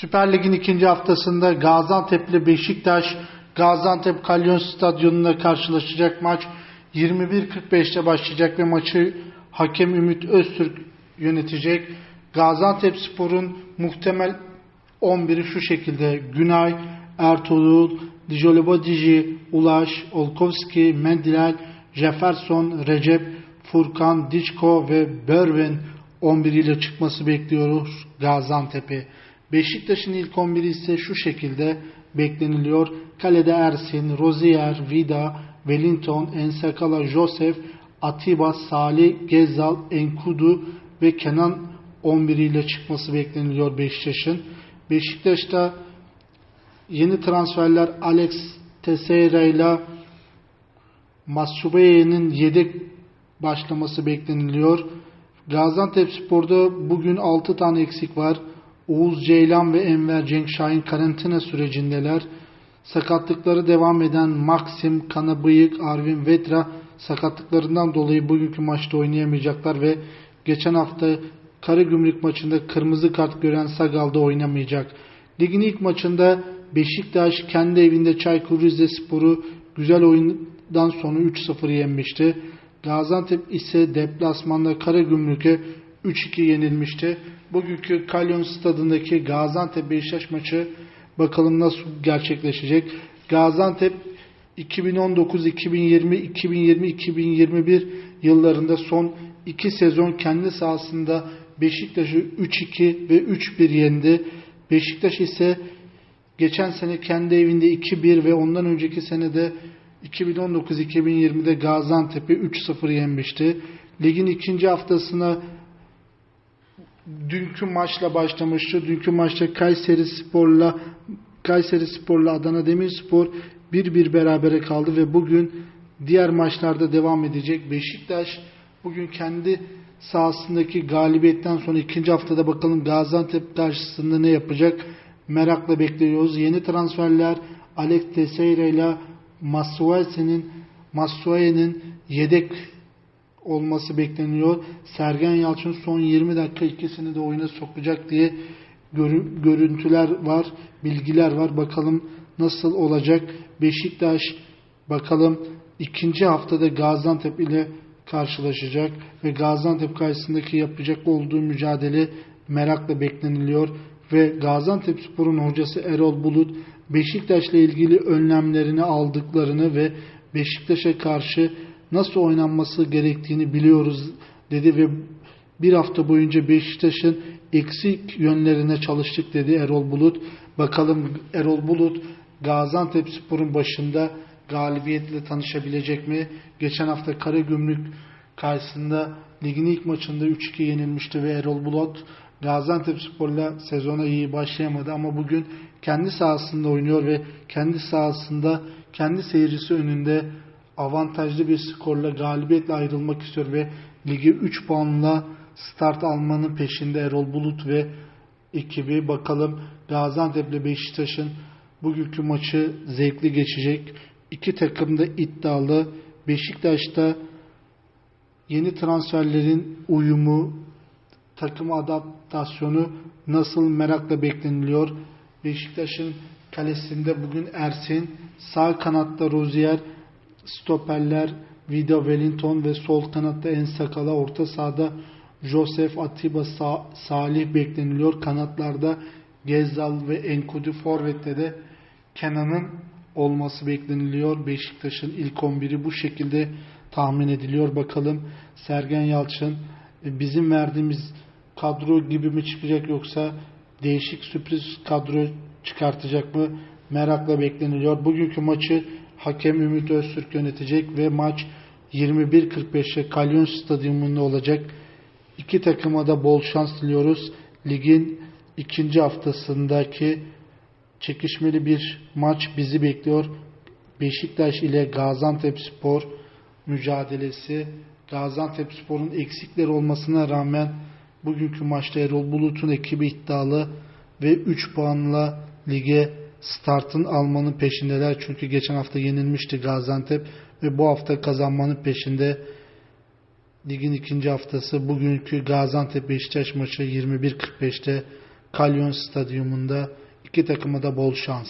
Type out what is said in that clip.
Süper Lig'in ikinci haftasında Gaziantep'li Beşiktaş Gaziantep Kalyon Stadyumunda karşılaşacak maç 21.45'te başlayacak ve maçı hakem Ümit Öztürk yönetecek. Gaziantep Spor'un muhtemel 11'i şu şekilde Günay, Ertuğrul, Dijolobadici, Ulaş, Olkovski, Mendilal, Jefferson, Recep, Furkan, Diçko ve Börven 11 ile çıkması bekliyoruz Gaziantep'i. Beşiktaş'ın ilk 11'i ise şu şekilde bekleniliyor. Kalede Ersin, Rozier, Vida, Wellington, Ensakala, Joseph, Atiba, Salih, Gezal, Enkudu ve Kenan 11 ile çıkması bekleniliyor Beşiktaş'ın. Beşiktaş'ta yeni transferler Alex Teixeira ile Masubeye'nin yedek başlaması bekleniliyor. Gaziantep Spor'da bugün 6 tane eksik var. Oğuz Ceylan ve Enver Cenk Şahin karantina sürecindeler. Sakatlıkları devam eden Maxim, Kanabıyık, Arvin Vetra sakatlıklarından dolayı bugünkü maçta oynayamayacaklar ve geçen hafta Karagümrük maçında kırmızı kart gören Sagal da oynamayacak. Ligin ilk maçında Beşiktaş kendi evinde Çaykur Rizespor'u güzel oyundan sonra 3-0 yenmişti. Gaziantep ise deplasmanda Karagümrük'e 3-2 yenilmişti. Bugünkü Kalyon stadındaki Gaziantep Beşiktaş maçı bakalım nasıl gerçekleşecek. Gaziantep 2019, 2020, 2020, 2021 yıllarında son iki sezon kendi sahasında Beşiktaş'ı 3-2 ve 3-1 yendi. Beşiktaş ise geçen sene kendi evinde 2-1 ve ondan önceki senede 2019-2020'de Gaziantep'i 3-0 yenmişti. Ligin ikinci haftasına dünkü maçla başlamıştı. Dünkü maçta Kayseri Spor'la Kayseri Spor'la Adana Demirspor 1-1 berabere kaldı ve bugün diğer maçlarda devam edecek. Beşiktaş bugün kendi sahasındaki galibiyetten sonra ikinci haftada bakalım Gaziantep karşısında ne yapacak merakla bekliyoruz. Yeni transferler Alex Teixeira ile Masuaye'nin Masuaye'nin yedek olması bekleniyor. Sergen Yalçın son 20 dakika ikisini de oyuna sokacak diye görüntüler var, bilgiler var. Bakalım nasıl olacak. Beşiktaş bakalım ikinci haftada Gaziantep ile karşılaşacak ve Gaziantep karşısındaki yapacak olduğu mücadele merakla bekleniliyor ve Gaziantep Spor'un hocası Erol Bulut Beşiktaş'la ilgili önlemlerini aldıklarını ve Beşiktaş'a karşı nasıl oynanması gerektiğini biliyoruz dedi ve bir hafta boyunca Beşiktaş'ın eksik yönlerine çalıştık dedi Erol Bulut. Bakalım Erol Bulut Gaziantep Spor'un başında galibiyetle tanışabilecek mi? Geçen hafta Karagümrük karşısında ligin ilk maçında 3-2 yenilmişti ve Erol Bulut Gaziantep Spor'la sezona iyi başlayamadı ama bugün kendi sahasında oynuyor ve kendi sahasında kendi seyircisi önünde avantajlı bir skorla galibiyetle ayrılmak istiyor ve ligi 3 puanla start almanın peşinde Erol Bulut ve ekibi. Bakalım Gaziantep Beşiktaş'ın bugünkü maçı zevkli geçecek. İki takım da iddialı. Beşiktaş'ta yeni transferlerin uyumu, takım adaptasyonu nasıl merakla bekleniliyor. Beşiktaş'ın kalesinde bugün Ersin, sağ kanatta Rozier, stoperler Vida Wellington ve sol kanatta Ensakala, orta sahada Joseph Atiba Salih bekleniliyor. Kanatlarda Gezzal ve Enkudu Forvet'te de Kenan'ın olması bekleniliyor. Beşiktaş'ın ilk 11'i bu şekilde tahmin ediliyor. Bakalım Sergen Yalçın e, bizim verdiğimiz kadro gibi mi çıkacak yoksa değişik sürpriz kadro çıkartacak mı? Merakla bekleniliyor. Bugünkü maçı hakem Ümit Öztürk yönetecek ve maç 21.45'e Kalyon Stadyumunda olacak. İki takıma da bol şans diliyoruz. Ligin ikinci haftasındaki çekişmeli bir maç bizi bekliyor. Beşiktaş ile Gaziantep Spor mücadelesi. Gaziantep Spor'un eksikleri olmasına rağmen bugünkü maçta Erol Bulut'un ekibi iddialı ve 3 puanla lige startın almanın peşindeler. Çünkü geçen hafta yenilmişti Gaziantep ve bu hafta kazanmanın peşinde. Ligin ikinci haftası bugünkü Gaziantep Beşiktaş maçı 21.45'te Kalyon Stadyumunda iki takıma da bol şans.